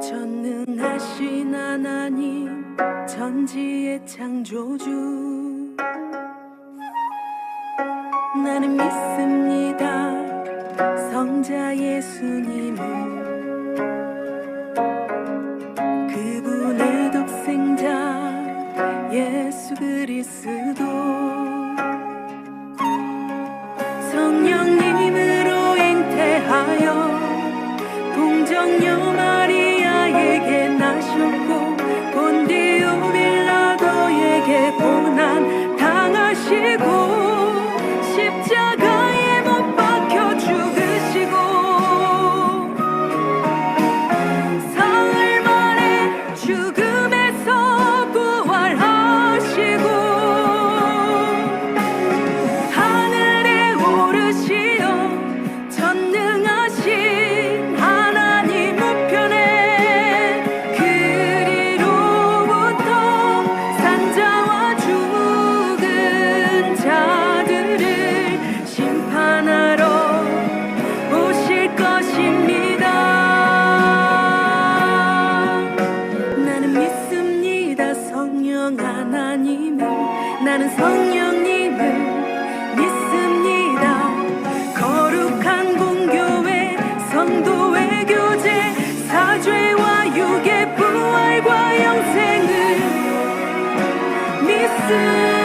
전능하신 하나님 전지의 창조주. 나는 믿습니다. 성자 예수님을 그분의 독생자 예수 그리스도. 성 동정녀 마리아에게 나셨고 성령 하나님을 나는 성령님을 믿습니다. 거룩한 공교회 성도의 교제 사죄와 육의 부활과 영생을 믿습니다